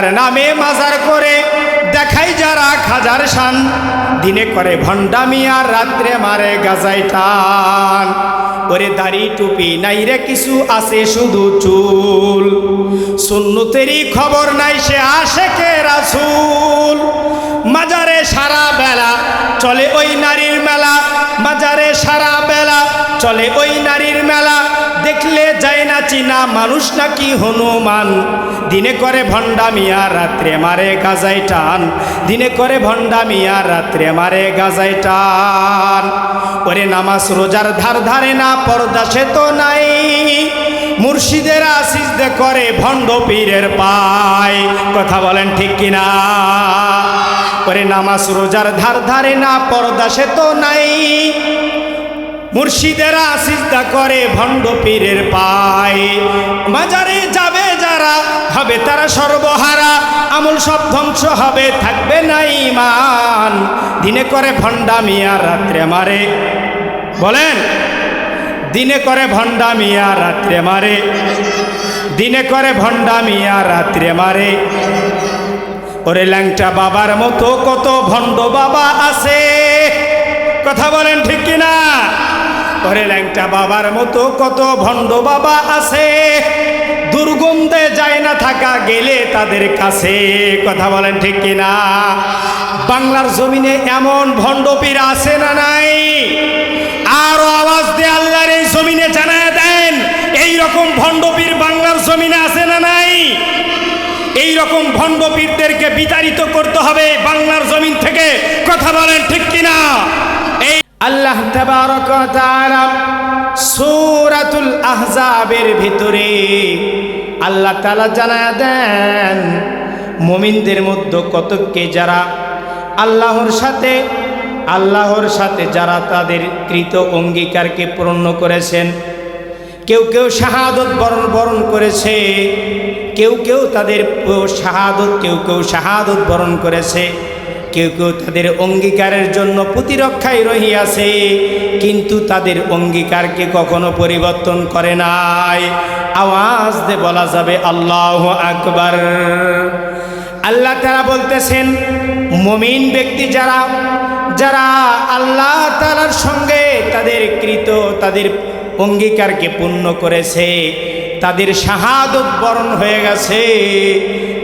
আল্লাহর নামে মাজার করে দেখাই যারা খাজার শান। দিনে করে ভণ্ডামি আর রাত্রে মারে গাজাই টান। ওরে দাড়ি টুপি নাই রে কিছু আছে শুধু চুল। সুন্নতেরই খবর নাই সে আসে কে রাসুল। মাজারে সারা বেলা চলে ওই নারীর মেলা। মাজারে সারা বেলা চলে ওই নারীর মেলা। দেখলে যায় না চিনা মানুষ নাকি হনুমান। দিনে করে ভণ্ডা মিয়া রাত্রে মারে গাজাই টান। দিনে করে ভণ্ডা মিয়া রাত্রে মারে গাজাই টান। ওরে নামাজ রোজার ধার ধারে না, পর্দা সে তো নাই। মুর্শিদেরা সিজদে করে ভণ্ড পীরের পায়। কথা বলেন ঠিক কিনা? করে নামাজ রোজার ধার ধারে না, পর্দা সে তো নাই। মুর্শিদেরা সিজদা করে ভণ্ড পীরের পায়। মাজারে হবে তারা সর্বহারা। আমল সব ধ্বংস হবে, থাকবে না ইমান দিনে করে ভণ্ডামিয়া রাত্রে মারে। বলেন, দিনে করে ভণ্ডামিয়া রাত্রে মারে। দিনে করে ভণ্ডামিয়া রাত্রে মারে। ওরে ল্যাংটা বাবার মতো কত ভণ্ড বাবা আছে। কথা বলেন ঠিক কিনা? ওরে ল্যাংটা বাবার মতো কত ভণ্ড বাবা আছে। দুর্গন্ধে যায় না থাকা গেলে তাদের কাছে কথা বলেন ঠিক কিনা? বাংলার জমিনে এমন ভণ্ডপীর আছে না নাই? আরও আওয়াজ দিয়ে আল্লাহর এই জমিনে জানায় দেন এই রকম ভণ্ডপীর বাংলার জমিনে আছে না নাই? এই রকম ভণ্ডপীরদেরকে বিতাড়িত করতে হবে বাংলার জমিন থেকে, কথা বলেন ঠিক কিনা? আল্লাহ তাআলা আহজাবের ভিতরে আল্লাহ তালা জানায় দেন, মুমিনদের মধ্যে কতককে যারা আল্লাহর সাথে আল্লাহর সাথে যারা তাদের কৃত অঙ্গীকারকে পূর্ণ করেছেন, কেউ কেউ শাহাদত বরণ বরণ করেছে, কেউ কেউ তাদের শাহাদত, কেউ কেউ শাহাদত বরণ করেছে। কেউ কেউ তাদের অঙ্গীকারের জন্য প্রতিরক্ষায় রহিয়াছে, কিন্তু তাদের অঙ্গীকারকে কখনো পরিবর্তন করে নাই? আওয়াজ দে বলা যাবে, আল্লাহ আকবর। আল্লাহ তারা বলতেছেন, মমিন ব্যক্তি যারা যারা আল্লাহ তালার সঙ্গে তাদের কৃত, তাদের অঙ্গীকারকে পূর্ণ করেছে, তাদের শাহাদত বরণ হয়ে গেছে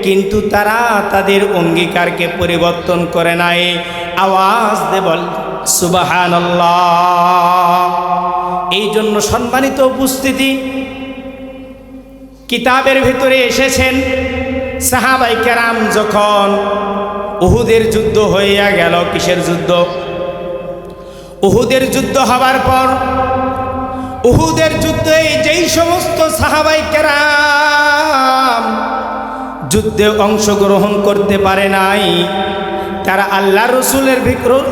কিন্তু তারা তাদের অঙ্গীকারকে পরিবর্তন করে নাই। আওয়াজ দে বল সুবাহান এই জন্য সম্মানিত উপস্থিতি, কিতাবের ভিতরে এসেছেন সাহাবাই কেরাম যখন উহুদের যুদ্ধ হইয়া গেল, কিসের যুদ্ধ? উহুদের যুদ্ধ হবার পর, উহুদের যুদ্ধে যেই সমস্ত সাহাবাই কেরাম যুদ্ধে অংশগ্রহণ করতে পারে নাই। তারা আল্লাহ রসুলের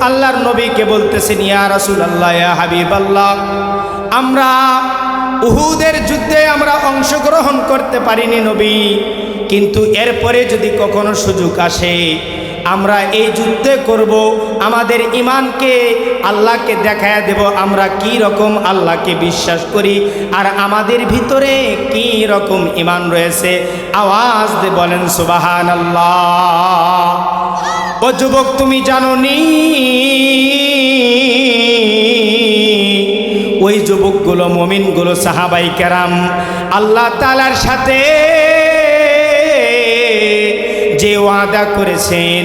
আল্লাহর নবীকে বলতেছেন ইয়া রসুল আল্লাহ হাবিব আল্লাহ আমরা উহুদের যুদ্ধে আমরা অংশগ্রহণ করতে পারিনি নবী, কিন্তু এরপরে যদি কখনো সুযোগ আসে আমরা এই যুদ্ধে করব, আমাদের ইমানকে আল্লাহকে দেখায় দেব, আমরা কি রকম আল্লাহকে বিশ্বাস করি, আর আমাদের ভিতরে কি রকম ইমান রয়েছে, আওয়াজ দে বলেন সুবাহান আল্লাহ ও যুবক, তুমি জানো নি? ওই যুবকগুলো, মমিনগুলো, সাহাবাই কেরাম, আল্লাহ তালার সাথে যে ওয়াদা করেছেন,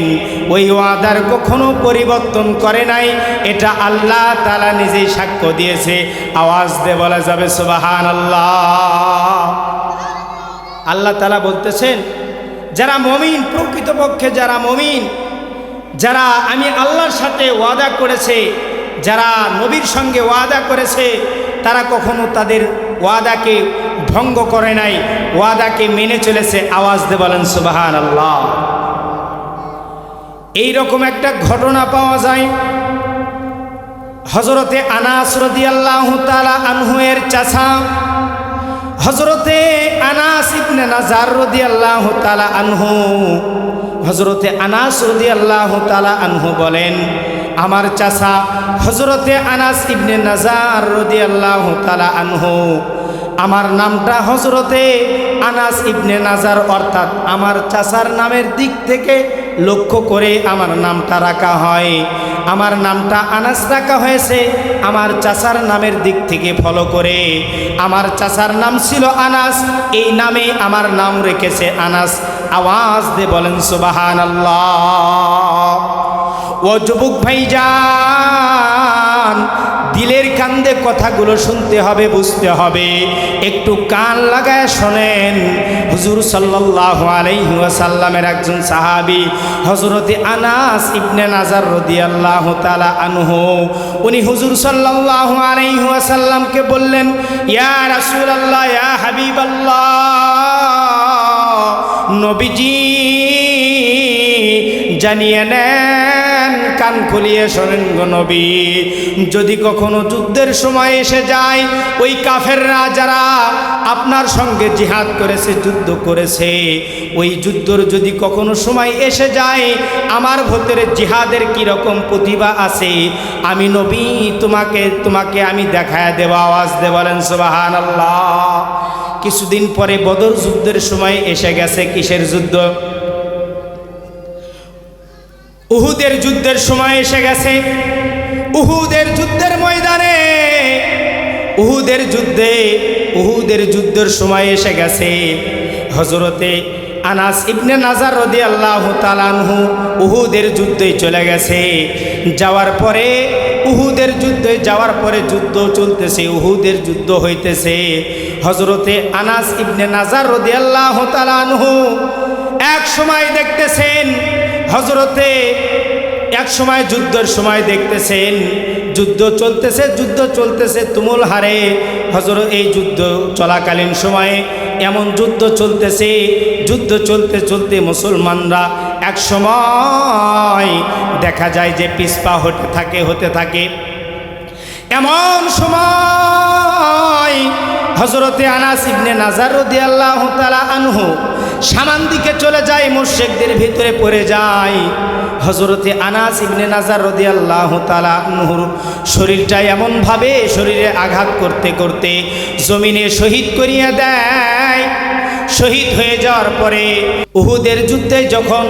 ওই ওয়াদার কখনো পরিবর্তন করে নাই। এটা আল্লাহ তালা নিজেই সাক্ষ্য দিয়েছে। আওয়াজ দে বলা যাবে সুবাহান আল্লাহ আল্লাহ তালা বলতেছেন, যারা মমিন, প্রকৃতপক্ষে যারা মমিন, যারা আমি আল্লাহর সাথে ওয়াদা করেছে, যারা নবীর সঙ্গে ওয়াদা করেছে, তারা কখনো তাদের ওয়াদাকে ভঙ্গ করে নাই, ওয়াদাকে মেনে চলেছে, আওয়াজ দে বলেন সুবাহান আল্লাহ এই রকম একটা ঘটনা পাওয়া যায়। হজরতে আনাস রদি আল্লাহ তালা আনহুয়ের চাষা হজরতে আনাস ইবনে নাজার রদি আল্লাহ তালা আনহু হজরতে আনাস রদি আল্লাহ তালা আনহু বলেন, আমার চাষা হজরতে আনাস ইবনে নাজার রদি আল্লাহ তালা আনহু আমার নামটা হজরতে আনাস ইবনে নাজার, অর্থাৎ আমার চাচার নামের দিক থেকে লক্ষ্য করে আমার নামটা রাখা হয়। আমার নামটা আনাস রাখা হয়েছে, আমার চাচার নামের দিক থেকে ফলো করে। আমার চাচার নাম ছিল আনাস, এই নামে আমার নাম রেখেছে আনাস। আওয়াজ দে বলেন সুবাহান আল্লাহ ও যুবক ভাইজান দিলের কান্দে কথাগুলো শুনতে হবে, বুঝতে হবে। একটু কান লাগায় শোনেন। হুজুর সাল্লাল্লাহু আলাইহি ওয়াসাল্লামের একজন সাহাবী, হযরতে আনাস ইবনে নাজার রাদিয়াল্লাহু তাআলা আনহু, উনি হুজুর সাল্লাল্লাহু আলাইহি ওয়াসাল্লামকে বললেন, ইয়া রাসূলুল্লাহ, ইয়া হাবিবাল্লাহ, নবীজি জানিয়ে নেন, কান খুলিয়ে শোনেন নবী। যদি কখনো যুদ্ধের সময় এসে যায়, ওই কাফেররা যারা আপনার সঙ্গে জিহাদ করেছে, যুদ্ধ করেছে, ওই যুদ্ধর যদি কখনো সময় এসে যায়, আমার ভেতরে জিহাদের কীরকম প্রতিভা আছে? আমি নবী, তোমাকে তোমাকে আমি দেখায় দেব, আওয়াজ দে, বলেন সুবাহান আল্লাহ কিছুদিন পরে বদর যুদ্ধের সময় এসে গেছে, কিসের যুদ্ধ? উহুদের যুদ্ধের সময় এসে গেছে। উহুদের যুদ্ধের ময়দানে, উহুদের যুদ্ধে, উহুদের যুদ্ধের সময় এসে গেছে। হজরতে আনাস ইবনে নাজার রদি আল্লাহ তালানহু উহুদের যুদ্ধে চলে গেছে। যাওয়ার পরে, উহুদের যুদ্ধে যাওয়ার পরে যুদ্ধ চলতেছে, উহুদের যুদ্ধ হইতেছে। হজরতে আনাস ইবনে নাজার রদি আল্লাহ তালানহু এক সময় দেখতেছেন হজরতে এক সময় যুদ্ধের সময় দেখতেছেন, যুদ্ধ চলতেছে যুদ্ধ চলতেছে, তুমুল হারে হজর এই যুদ্ধ চলাকালীন সময়ে এমন যুদ্ধ চলতেছে, যুদ্ধ চলতে চলতে মুসলমানরা এক সময় দেখা যায় যে পিসপা হতে থাকে হতে থাকে। এমন সময় হজরতে আনাস ইবনে নাজার রদিয়াল্লাহ তালা আনহু সামান দিকে চলে যায় মোর্শেকদের ভিতরে পড়ে যায়। হজরতে আনাস ইবনে নাজার রদিয়াল্লাহ তালা আনহুর শরীরটা এমনভাবে শরীরে আঘাত করতে করতে জমিনে শহীদ করিয়া দেয়। শহীদ হয়ে যাওয়ার পরে উহুদের যুদ্ধে যখন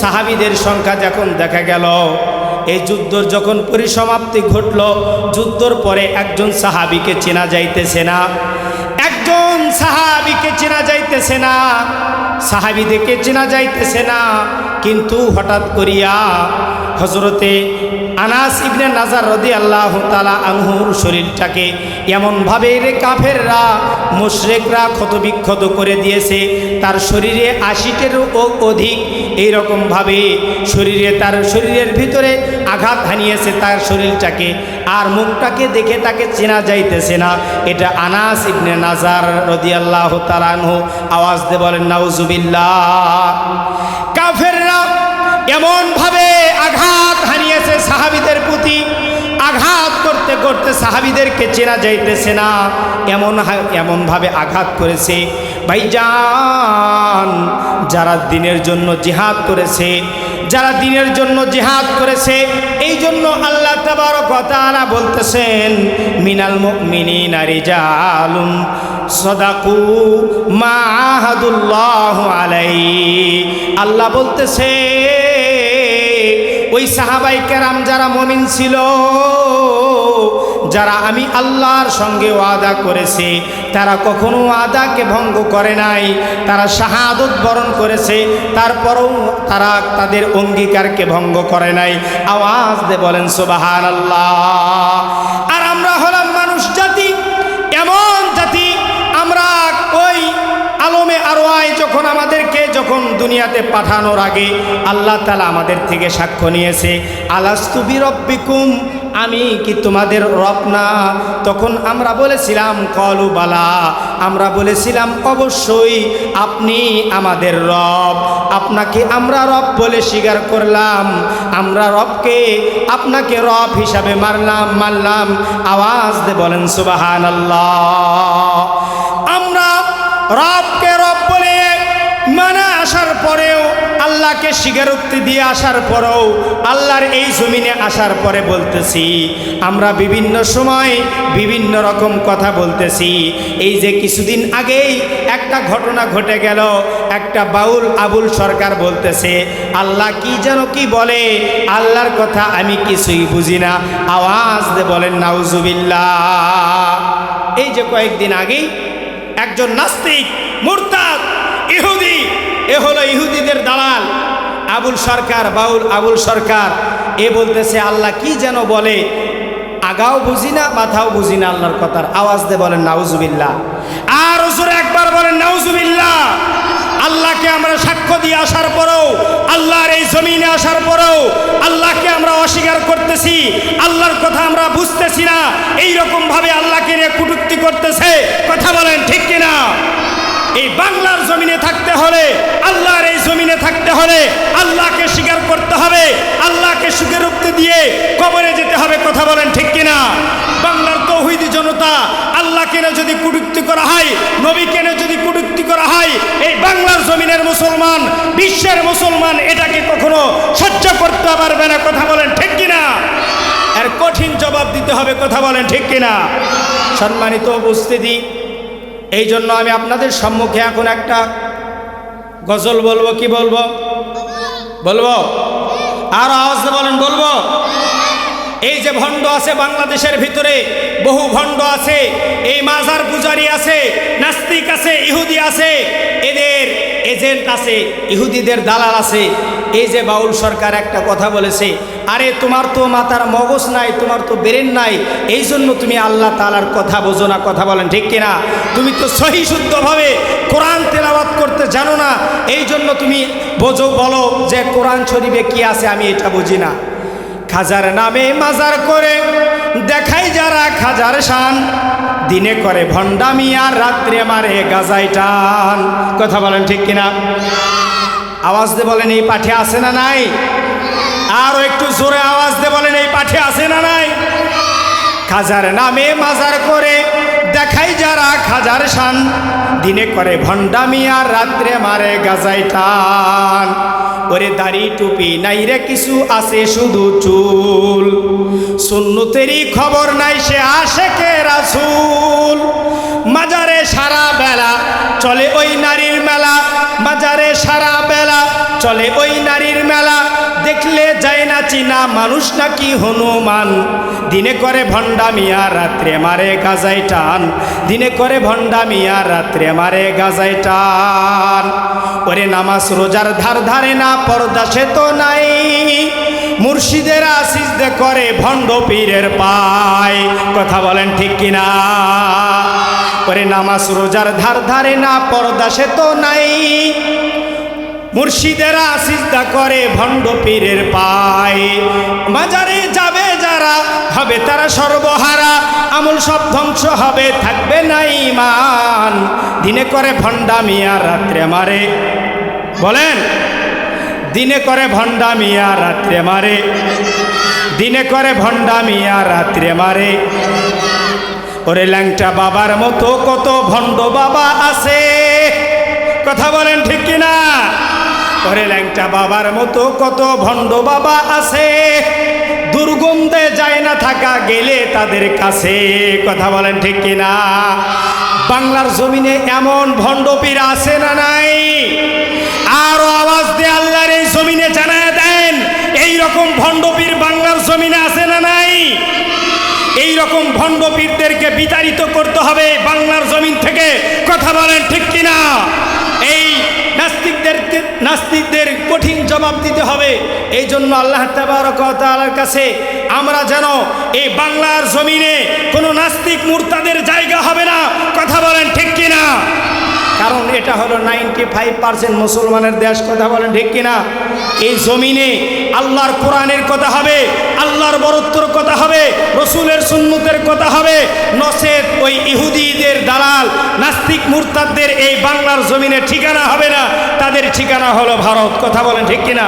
সাহাবিদের সংখ্যা যখন দেখা গেল, এই যুদ্ধর যখন পরিসমাপ্তি ঘটল, যুদ্ধর পরে একজন সাহাবিকে চেনা যাইতেছে না। একজন সাহাবিকে চেনা যাইতেছে না? সাহাবিদেরকে চেনা যাইতেছে না। কিন্তু হঠাৎ করিয়া হজরতে আনাস ইবনে নাজার রদি আল্লাহ তালা আনহুর শরীরটাকে এমনভাবে রে কাফেররা, মুশরেকরা ক্ষতবিক্ষত করে দিয়েছে, তার শরীরে আশিটেরও অধিক এইরকমভাবে শরীরে তার শরীরের ভিতরে আঘাত হানিয়েছে তার শরীরটাকে, আর মুখটাকে দেখে তাকে চেনা যাইতেছে না। এটা আনাস ইবনে নাজার রদি আল্লাহ তালা তালানহু আওয়াজ দে বলেন, নাউজুবিল্লাহ। কাফেররা এমনভাবে আঘাত সাহাবিদের প্রতি আঘাত করতে করতে সাহাবিদেরকে চেনা যাইতেছে না। এমন এমনভাবে আঘাত করেছে। ভাইজান, যারা দিনের জন্য জিহাদ করেছে, যারা দিনের জন্য জিহাদ করেছে এই জন্য আল্লাহ তাবারকতালা বলতেছেন, মিনাল মিনি নারী জালুম সদাকু মাহাদুল্লাহ আলাই আল্লাহ বলতেছে ওই সাহাবাই কেরাম যারা মমিন ছিল, যারা আমি আল্লাহর সঙ্গে ওয়াদা করেছি, তারা কখনো ওয়াদাকে ভঙ্গ করে নাই, তারা শাহাদত বরণ করেছে, তারপরেও তারা তাদের অঙ্গীকারকে ভঙ্গ করে নাই। আওয়াজ দে বলেন সোবাহান আল্লাহ আর আমরা হলাম মানুষ জাতি, এমন জাতি, আমরা ওই আলমে আরোয়ায় যখন আমাদেরকে যখন দুনিয়াতে পাঠানোর আগে আল্লাহ তালা আমাদের থেকে সাক্ষ্য নিয়েছে আলাস্তুবি রব্বিকুম আমি কি তোমাদের রব না? তখন আমরা বলেছিলাম, কলু বালা আমরা বলেছিলাম, অবশ্যই আপনি আমাদের রব, আপনাকে আমরা রব বলে স্বীকার করলাম, আমরা রবকে আপনাকে রব হিসাবে মারলাম মারলাম। আওয়াজ দে বলেন সুবাহান আল্লাহ আমরা রবকে আসার পরেও, আল্লাহকে স্বীকারোক্তি দিয়ে আসার পরেও, আল্লাহর এই জমিনে আসার পরে বলতেছি, আমরা বিভিন্ন সময় বিভিন্ন রকম কথা বলতেছি। এই যে কিছুদিন আগেই একটা ঘটনা ঘটে গেল, একটা বাউল আবুল সরকার বলতেছে, আল্লাহ কি যেন কি বলে, আল্লাহর কথা আমি কিছুই বুঝি না, আওয়াজ দে বলেন নাউজুবিল্লা এই যে কয়েকদিন আগেই একজন নাস্তিক ইহুদি এ হলো ইহুদিদের দালাল। আবুল সরকার, বাউল আবুল সরকার। এ বলতেছে, আল্লাহ কি যেন বলে? আগাও বুঝি না, মাথাও বুঝি না আল্লাহর কথার আওয়াজ দে বলেন, নাউজুবিল্লাহ। আর হুজুর একবার বলেন, নাউজুবিল্লাহ। আল্লাহকে আমরা সাক্ষ্য দিয়ে আসার পরেও, আল্লাহর এই জমিনে আসার পরেও, আল্লাহকে আমরা অস্বীকার করতেছি। আল্লাহর কথা আমরা বুঝতেছি না। এই রকম ভাবে আল্লাহকে নিয়ে কুটুক্তি করতেছে। কথা বলেন ঠিক কিনা? এই বাংলার জমিনে থাকতে হলে, আল্লাহর এই জমিনে থাকতে হলে আল্লাহকে স্বীকার করতে হবে। আল্লাহকে স্বীকারোক্তি দিয়ে কবরে যেতে হবে, কথা বলেন ঠিক কিনা? বাংলার তৌহিদি জনতা আল্লাহ কেনে যদি কুটুক্তি করা হয়, নবী কেনে যদি কুটুক্তি করা হয়, এই বাংলার জমিনের মুসলমান, বিশ্বের মুসলমান এটাকে কখনো সহ্য করতে পারবে না, কথা বলেন ঠিক কিনা? এর কঠিন জবাব দিতে হবে, কথা বলেন ঠিক কিনা? সম্মানিত উপস্থিতি এই জন্য আমি আপনাদের সম্মুখে এখন একটা গজল বলব, কি বলব? বলব? আর আওয়াজ বলেন, বলব? এই যে ভণ্ড আছে বাংলাদেশের ভিতরে, বহু ভণ্ড আছে, এই মাজার পূজারি আছে, নাস্তিক আছে, ইহুদি আছে, এদের এজেন্ট আছে, ইহুদিদের দালাল আছে। এই যে বাউল সরকার একটা কথা বলেছে আরে তোমার তো মাথার মগজ নাই, তোমার তো ব্রেন নাই এই জন্য তুমি আল্লাহ তালার কথা বোঝো না, কথা বলেন ঠিক কিনা? তুমি তো সহি শুদ্ধভাবে কোরআন তেলাওয়াত করতে জানো না এই জন্য তুমি বোঝো, বলো যে কোরআন শরীফে কি আছে আমি এটা বুঝি না। খাজার নামে মাজার করে, দেখাই যারা খাজার শান, দিনে করে ভণ্ডামি আর রাত্রে মারে গাজাই টান। কথা বলেন ঠিক কিনা? আওয়াজ দিয়ে বলেন, এই পাঠে আছে না নাই? আরও একটু জোরে আওয়াজ দিয়ে বলেন, এই পাঠে আছে না নাই? খাজার নামে মাজার করে দেখাই যারা খাজার শান। দিনে করে ভণ্ডামি আর রাত্রে মারে গাজাই টান। ওরে দাড়ি টুপি নাই রে কিছু আছে শুধু চুল। সুন্নতেরই খবর নাই সে আসে কে রাসুল। মাজারে সারা বেলা চলে ওই নারীর মেলা। মাজারে সারা বেলা চলে ওই নারীর মেলা। দেখলে যায় না চিনা, মানুষ নাকি হনুমান। দিনে করে ভণ্ডামিয়া রাত্রে মারে গাজাই টান। দিনে করে ভণ্ডামিয়া রাত্রে মারে গাজাই টান। ওরে নামাজ রোজার ধার ধারে না, পর্দা সে তো নাই। মুর্শিদেরা সিজদে করে ভণ্ড পীরের পায়। কথা বলেন ঠিক কিনা? করে নামাজ রোজার ধার ধারে না, পর্দা সে তো নাই। মুর্শিদেরা সিজদা করে ভণ্ড পীরের পায়। মাজারে যাবে যারা, হবে তারা সর্বহারা। আমল সব ধ্বংস হবে, থাকবে না ইমান দিনে করে ভণ্ডামিয়া রাত্রে মারে। বলেন, দিনে করে ভণ্ডামিয়া রাত্রে মারে। দিনে করে ভণ্ডামিয়া রাত্রে মারে। ওরে ল্যাংটা বাবার মতো কত ভণ্ড বাবা আছে। কথা বলেন ঠিক কিনা? ওরে ল্যাংটা বাবার মতো কত ভণ্ড বাবা আছে। দুর্গন্ধে যায় না থাকা গেলে তাদের কাছে, কথা বলেন ঠিক কিনা? বাংলার জমিনে এমন ভণ্ডপীর আছে না নাই? আরও আওয়াজ দিয়ে আল্লাহর এই জমিনে জানায় দেন এই রকম ভণ্ডপীর বাংলার জমিনে আছে না নাই? এই রকম ভণ্ডপীরদেরকে বিতাড়িত করতে হবে বাংলার জমিন থেকে, কথা বলেন ঠিক কিনা? এই নাস্তিকদের কঠিন জবাব দিতে হবে। এই জন্য আল্লাহ তালার কাছে আমরা যেন এই বাংলার জমিনে কোনো নাস্তিক মূর্তাদের জায়গা হবে না। কথা বলেন ঠিক কিনা? কারণ এটা হলো নাইনটি ফাইভ পার্সেন্ট মুসলমানের দেশ, কথা বলেন ঠিক কিনা? এই জমিনে আল্লাহর কোরআনের কথা হবে, আল্লাহর বরত্বর কথা হবে, রসুলের সুন্নতের কথা হবে। নসেদ ওই ইহুদিদের দালাল, নাস্তিক মুরতাদদের এই বাংলার জমিনে ঠিকানা হবে না, তাদের ঠিকানা হলো ভারত, কথা বলেন ঠিক কিনা?